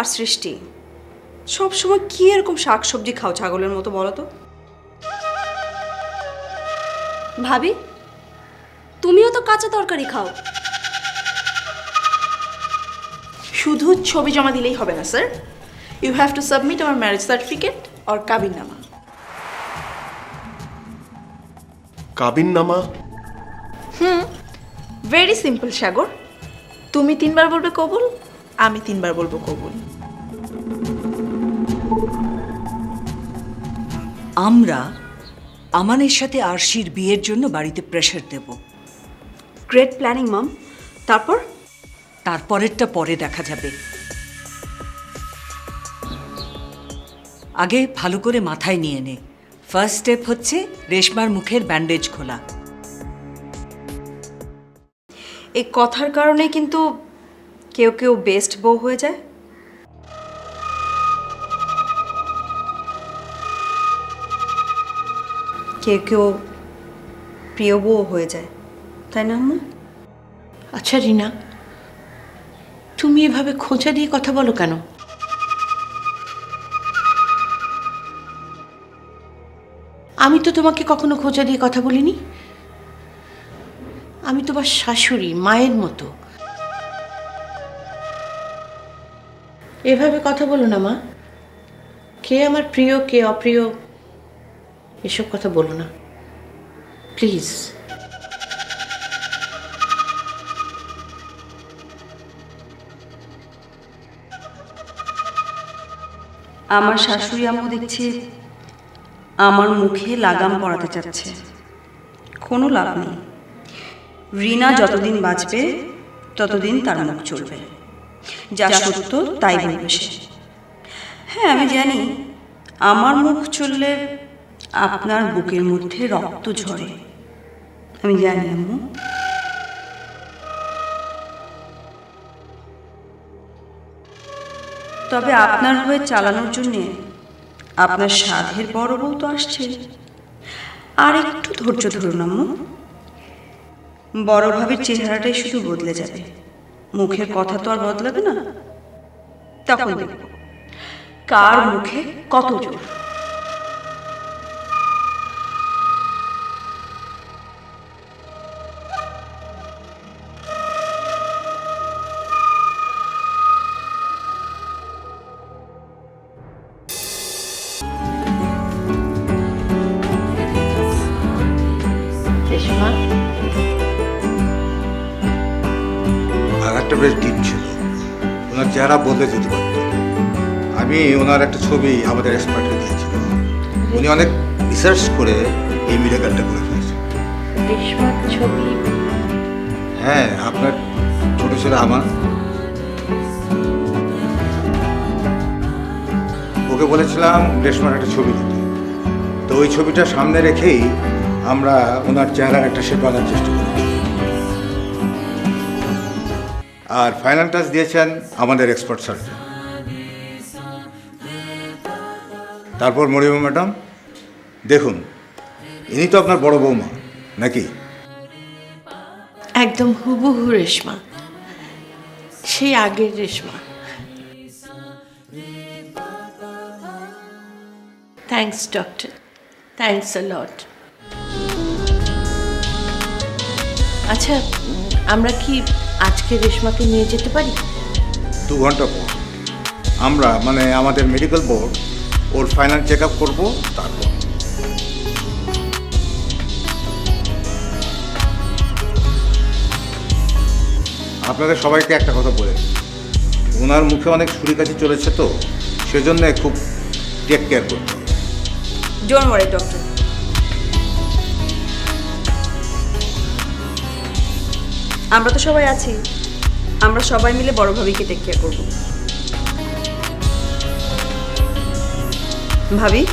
আর সৃষ্টি। সব সময় কি এরকম শাকসবজি খাও ছাগলের মতো বলো তো? ভাবি তুমিও তো কাঁচা তরকারি খাও। শুধু ছবি জমা দিলেই হবে না sir. You have to submit আমার ম্যারেজ সার্টিফিকেট অর কাবিননামা। কাবিননামা? Very simple Sagar. তুমি তিনবার বলবে কবুল। আমি তিনবার বলব কবুল। আমরা আমানের সাথে আরশির বিয়ের জন্য বাড়িতে প্রেশার দেব। গ্রেট প্ল্যানিং মাম তারপর? তারপরেরটা পরে দেখা যাবে। আগে ভালো করে মাথায় নিয়ে নে। ফার্স্ট স্টেপ হচ্ছে রেশমার মুখের ব্যান্ডেজ খোলা। এই কথার কারণে কিন্তু কেউ কেউ বেস্ট বউ হয়ে যায়? কেউ কেউ প্রিয় বউ হয়ে যায়, তাই না আম্মু? আচ্ছা রিনা, তুমি এভাবে খোঁচা দিয়ে কথা বলো কেন? আমি তো তোমাকে কখনো খোঁচা দিয়ে কথা বলিনি। আমি তোমার শাশুড়ি, মায়ের মতো। এভাবে কথা বলো না, মা। কে আমার প্রিয়, কে অপ্রিয়, এসব কথা বলো না। প্লিজ। আমার শাশুড়ি আম্মু দেখছি আমার মুখে লাগাম পরাতে চাচ্ছে। কোনো লাভ নেই। রিনা যতদিন বাঁচবে, ততদিন তার মুখ চলবে। যা সত্য তাই বলবে সে হ্যাঁ আমি জানি। আমার মুখ চললে আপনার বুকের মধ্যে রক্ত ঝরে। আমি জানি, আম্মু। তবে আপনার হয়ে চালানোর জন্যে আপনার সাধের বড় বউ তো আসছে। আর একটু ধৈর্য ধরুন, আম্মু। বড় ভাবির চেহারাটাই শুধু বদলে যাবে। মুখের কথা তো আর বদলাবে না? তখন দেখব। কার মুখে কত জোর? রেশমা আঘাতটা বেশ ডিপ ছিল। ওনার চেহারা বদলে যেতে পারত। আমি ওনার একটা ছবি আমাদের এক্সপার্টকে দিয়েছিলাম। উনি অনেক রিসার্চ করে এই মিরাকালটা করে ফেলেছেন। হ্যাঁ আপনার ছোট ছেলে আমার। ওকে বলেছিলাম রেশমার একটা ছবি দিতে। তো ওই ছবিটা সামনে রেখেই আমরা ওনার চেহারার একটা শেপ আনার চেষ্টা করি আর ফাইনাল টাচ দিয়েছেন আমাদের এক্সপার্ট সার্জন তারপর মরিমা ম্যাডাম, দেখুন, ইনি তো আপনার বড় বৌমা, নাকি? একদম হুবহু রেশমা। সেই আগের Reshma. Thanks doctor thanks a lot আচ্ছা আমরা কি আজকে রেশমাকে নিয়ে যেতে পারি? দু ঘণ্টা পর। আমরা মানে আমাদের মেডিকেল বোর্ড ওর ফাইনাল চেক আপ করব তারপর। আপনাদের সবাইকে একটা কথা বলে ওনার মুখে অনেক ছুরিকাছি চলেছে তো সেজন্য খুব টেক কেয়ার করতে হবে। ডোন্ট ওয়ারি ডক্টর আমরা তো সবাই আছি। আমরা সবাই মিলে বড় ভাবিকে টেক কেয়ার করব। ভাবি,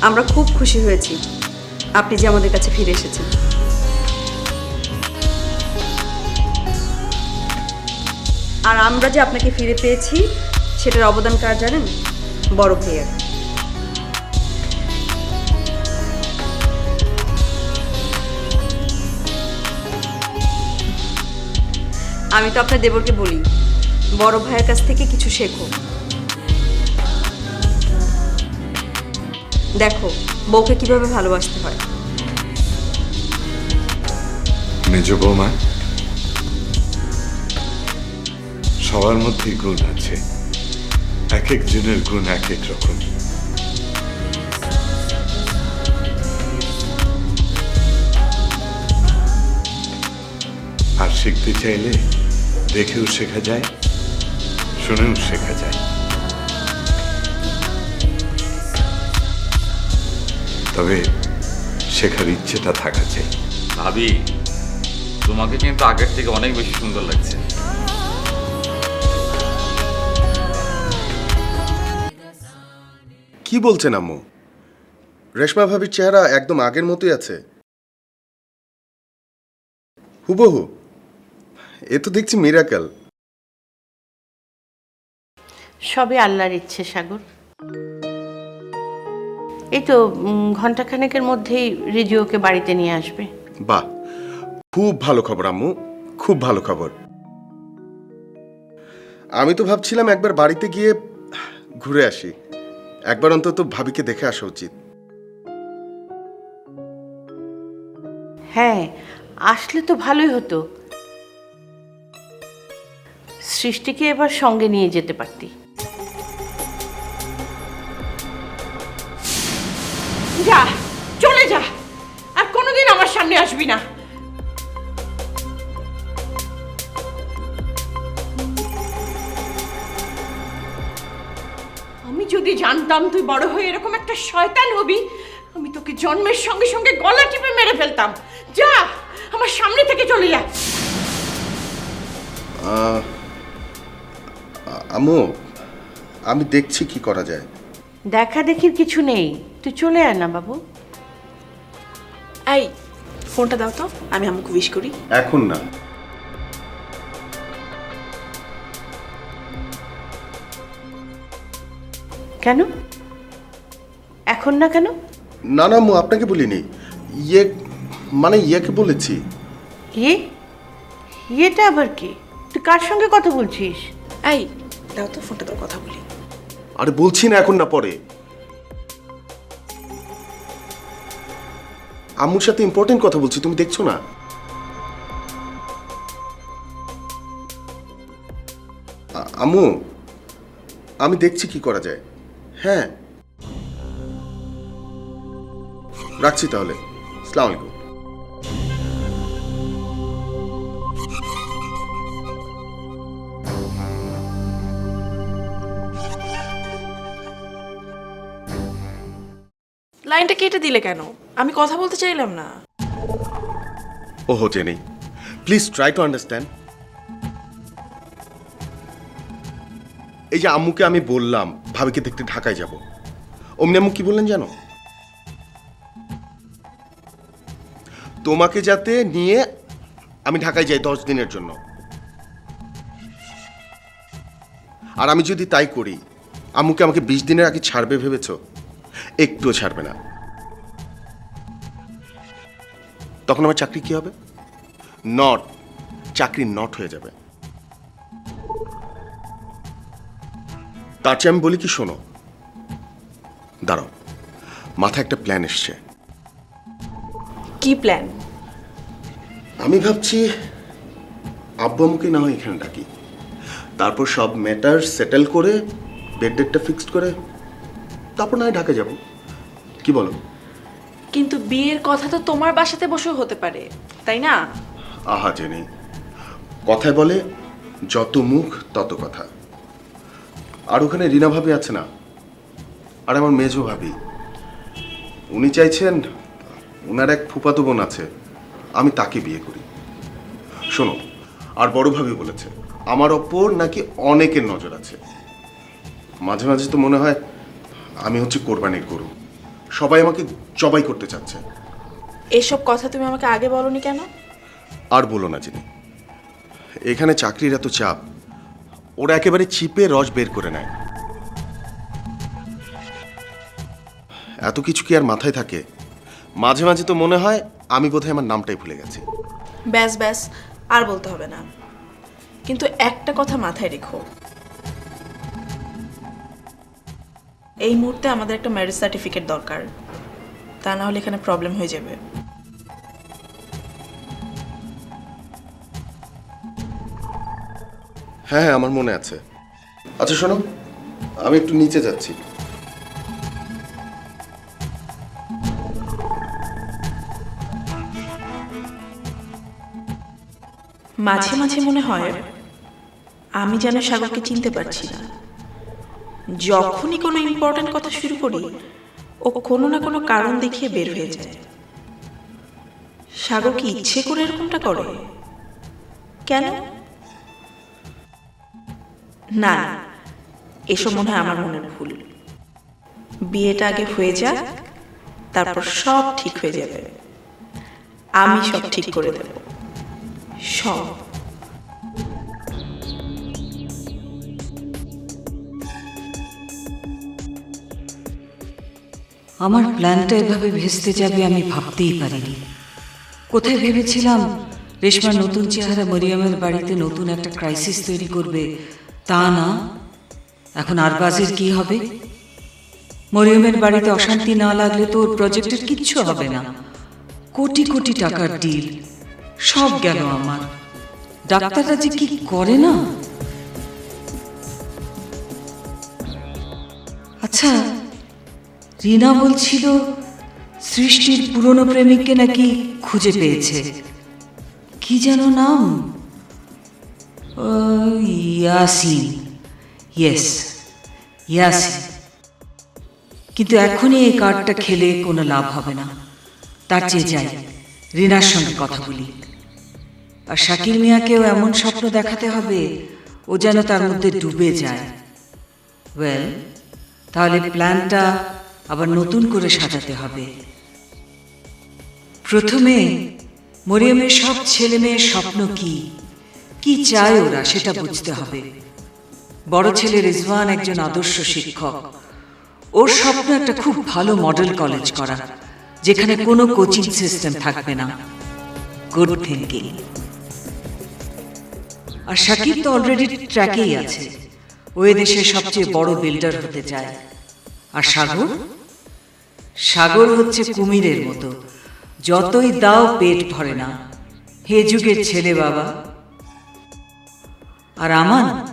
আমরা খুব খুশি হয়েছি। আপনি যে আমাদের কাছে ফিরে এসেছেন। আর আমরা যে আপনাকে ফিরে পেয়েছি, সেটার অবদান কার জানেন? বড় ভাইয়ের আমি তো আপনার দেবরকে বলি, বড় ভাইয়ের কাছ থেকে কিছু শেখো। দেখো, বউকে কীভাবে ভালোবাসতে হয়। মেজ বৌমা, সবার মধ্যে গুণ আছে। এক একজনের গুণ এক এক রকম। আর শিখতে চাইলে দেখেও শেখা যায় শুনেও শেখা যায়। তবে শেখার ইচ্ছেটা থাকা চাই। ভাবি তোমাকে কিন্তু আগের থেকে অনেক বেশি সুন্দর লাগছে। কি বলছেন আম্মু? রেশমা ভাবির চেহারা একদম আগের মতোই আছে। হুবহু। এ তো দেখছি মিরাকেল সবে আল্লাহর ইচ্ছে সাগর। এই তো ঘন্টাখানেকের মধ্যেই রিজুওকে বাড়িতে নিয়ে আসবে। বাহ খুব ভালো খবর আম্মু খুব ভালো খবর। আমি তো ভাবছিলাম একবার বাড়িতে গিয়ে ঘুরে আসি। একবার অন্তত ভাবিকে দেখে আসা উচিত। হ্যাঁ আসলে তো ভালোই হতো। সৃষ্টিকে এবার সঙ্গে নিয়ে যেতে পারতি। যা চলে যা। আর কোনোদিন আমার সামনে আসবি না। আমি যদি জানতাম তুই বড় হয়ে এরকম একটা শয়তান হবি আমি তোকে জন্মের সঙ্গে সঙ্গে গলা টিপে মেরে ফেলতাম। যা আমার সামনে থেকে চলে যা। আম্মু আমি দেখছি কি করা যায়। দেখা দেখির কিছু নেই। তুই চলে আয় না বাবু। এই ফোনটা দাও তো আমি আমুকে উইশ করি। এখন না। কেন? এখন না কেন? না না আম্মু আপনাকে বলিনি। ইয়ে মানে ইয়েকে বলেছি। ইয়ে ইয়েটা আবার কি? তুই কার সঙ্গে কথা বলছিস? এই দাও তো, ফোনটা দাও কথা বলি। আরে বলছি না এখন না পরে। আম্মুর সাথে ইম্পর্টেন্ট কথা বলছি, তুমি দেখছ না? আম্মু, আমি দেখছি কি করা যায়। হ্যাঁ। রাখছি তাহলে। সালাম লাইনটা কেটে দিলে কেন? আমি কথা বলতে চাইলাম না। ওহো, Jenny. Please try to understand. এই যে আম্মুকে আমি বললাম, ভাবিকে দেখতে ঢাকায় যাব। অমনি আম্মু কি বললেন জানো? তোমাকে যাতে নিয়ে আমি ঢাকায় যাই দশ দিনের জন্য। আর আমি যদি তাই করি, আম্মুকে আমাকে বিশ দিনের আগে ছাড়বে ভেবেছো? একটুও ছাড়বে না। তখন আমার চাকরি কি হবে? নট। চাকরি নট হয়ে যাবে। তার চেয়ে আমি বলি কি শোনো। দাঁড়াও। মাথায় একটা প্ল্যান এসছে। কি প্ল্যান আমি ভাবছি আব্বু আম্মুকে না হয় এখানে ডাকি। তারপর সব ম্যাটার সেটেল করে বেড ডেটটা ফিক্সড করে তারপর না ঢাকা যাব। কি বলো? কিন্তু বিয়ের কথা তো তোমার বাসাতে বসেও হতে পারে তাই না? আহা জেনে। কথায় বলে যত মুখ তত কথা। আর ওখানে রিনা ভাবি আছে না? আর আমার মেজো ভাবি। উনি চাইছেন ওনার এক ফুপাতো বোন আছে আমি তাকে বিয়ে করি। শোনো আর বড় ভাবি বলেছে আমার ওপর নাকি অনেকের নজর আছে। মাঝে মাঝে তো মনে হয় আমি হচ্ছে কোরবানির গরু। সবাই আমাকে জবাই করতে চাচ্ছে। এসব কথা তুমি আমাকে আগে বলনি কেন? আর বলো না যিনি এখানে চাকরির এত চাপ ওরা একেবারে চিপে রস বের করে নেয়। এত কিছু কি আর মাথায় থাকে? মাঝে মাঝে তো মনে হয় আমি বোধহয় আমার নামটাই ভুলে গেছি। ব্যাস ব্যাস আর বলতে হবে না। কিন্তু একটা কথা মাথায় রেখো। এই মুহূর্তে আমাদের একটা ম্যারেজ সার্টিফিকেট দরকার। তা না হলে এখানে প্রবলেম হয়ে যাবে। হ্যাঁ হ্যাঁ আমার মনে আছে। আচ্ছা শোনো আমি একটু নিচে যাচ্ছি। মাঝে মাঝে মনে হয় আমি যেন সাগরকে চিনতে পারছি না। যখনই কোনো ইম্পর্ট্যান্ট কথা শুরু করি, ও কোনো না কোনো কারণ দেখিয়ে বের হয়ে যায়। সাগর কি ইচ্ছে করে এরকমটা করে? কেন? না, এসব মনে হয় আমার মনের ভুল। বিয়েটা আগে হয়ে যাক, তারপর সব ঠিক হয়ে যাবে। আমি সব ঠিক করে দেব। সব। আমার প্ল্যানটা এভাবে ভেস্তে যাবে আমি ভাবতেই পারিনি। কোথায় ভেবেছিলাম রেশমার নতুন চেহারা মরিয়ামের বাড়িতে নতুন একটা ক্রাইসিস তৈরি করবে, তা না। এখন আর আরবাজের কি হবে? মরিয়মের বাড়িতে অশান্তি না লাগলে তো ওর প্রজেক্টের কিচ্ছু হবে না। কোটি কোটি টাকার ডিল সব গেল আমার। ডাক্তাররা যে কি করে না? আচ্ছা রিনা বলছিল সৃষ্টির পুরনো প্রেমিককে নাকি খুঁজে পেয়েছে। কি যেন নাম? ইয়াসিন। ইয়েস ইয়াসিন। কিন্তু এখনই এই কার্ডটা খেলে কোনো লাভ হবে না। তার চেয়ে যাই, রিনার সঙ্গে কথা বলি। আর শাকির মিয়াকেও এমন স্বপ্ন দেখাতে হবে, ও যেন তার মধ্যে ডুবে যায়। ওয়েল তাহলে প্ল্যানটা আবার নতুন করে সাজাতে হবে। প্রথমে মরিয়মের সব ছেলে মেয়ের স্বপ্ন কি? কি চায় ওরা সেটা বুঝতে হবে। বড় ছেলে রিজওয়ান একজন আদর্শ শিক্ষক। ওর স্বপ্ন একটা খুব ভালো মডেল কলেজ করা, যেখানে কোনো কোচিং সিস্টেম থাকবে না। গুড থিঙ্কিং আর শাকিব তো অলরেডি ট্র্যাকেই আছে। ও দেশের সবচেয়ে বড় বিল্ডার হতে চায়। আর সাগর? সাগর হচ্ছে কুমিরের মতো। যতই দাও পেট ভরে না। হে যুগের ছেলে বাবা। আর আমান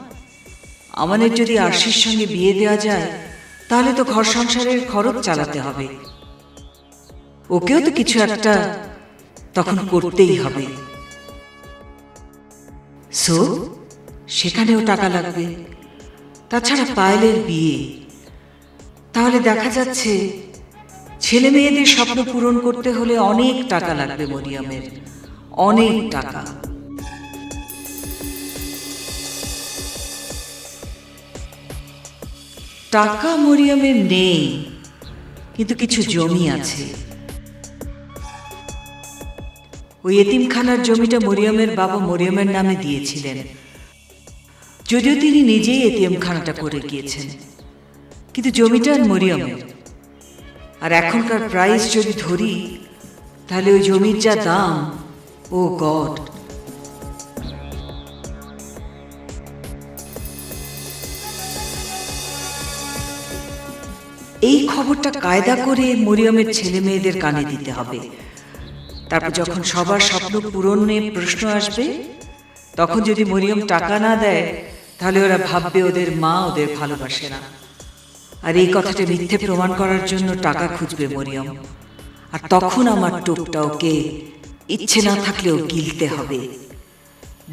আমানের যদি আরশির সঙ্গে বিয়ে দেওয়া যায়, তাহলে তো ঘর সংসারের খরচ চালাতে হবে। ওকেও তো কিছু একটা তখন করতেই হবে। সো, সেখানেও টাকা লাগবে। তাছাড়া পায়েলের বিয়ে। তাহলে দেখা যাচ্ছে ছেলে মেয়েদের স্বপ্ন পূরণ করতে হলে অনেক টাকা লাগবে মরিয়মের। অনেক টাকা। টাকা মরিয়মের নেই, কিন্তু কিছু জমি আছে। ওই এতিমখানার জমিটা মরিয়মের বাবা মরিয়মের নামে দিয়েছিলেন। যদিও তিনি নিজেই এতিমখানাটা করে গিয়েছেন। কিন্তু জমিটা মরিয়মের। আর এখনকার প্রাইস যদি ধরি, তাহলে ওই জমির যা দাম, ও গড। এই খবরটা কায়দা করে মরিয়মের ছেলে মেয়েদের কানে দিতে হবে। তারপর যখন সবার স্বপ্ন পূরণে প্রশ্ন আসবে, তখন যদি মরিয়ম টাকা না দেয়, তাহলে ওরা ভাববে ওদের মা ওদের ভালোবাসে না। আর এই কথাটা মিথ্যে প্রমাণ করার জন্য টাকা খুঁজবে মরিয়ম। আর তখন আমার টোপটা ওকে ইচ্ছে না থাকলেও গিলতে হবে।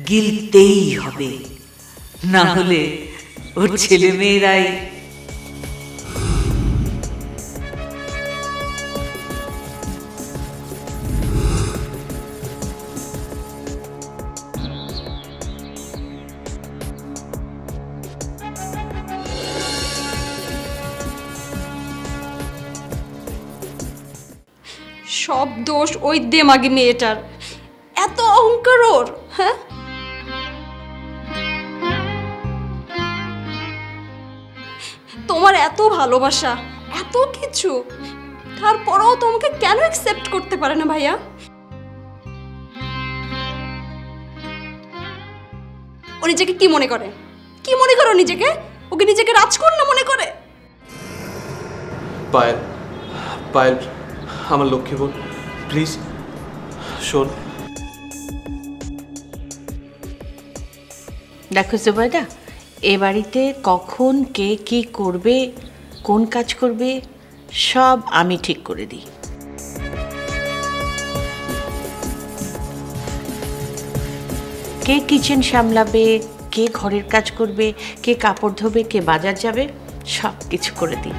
গিলতেই হবে। না হলে ওর ছেলে মেয়েরাই সব দোষ ওই দেমাগি মেয়েটার। এত অহংকার ওর হ্যাঁ? তোমার এত ভালোবাসা, এত কিছু, তারপরেও তোমাকে কেন অ্যাকসেপ্ট করতে পারে না ভাইয়া? ও নিজেকে কি মনে করে? কি মনে করে নিজেকে? ওকে নিজেকে রাজকন্যা মনে করে? পায়েল পায়েল আমার লক্ষ্মী বোন প্লিজ, শোন। দেখো জুবাইদা এ বাড়িতে কখন, কে কি করবে, কোন কাজ করবে, সব আমি ঠিক করে দিই। কে কিচেন সামলাবে, কে ঘরের কাজ করবে, কে কাপড় ধোবে, কে বাজার যাবে, সব কিছু করে দিই।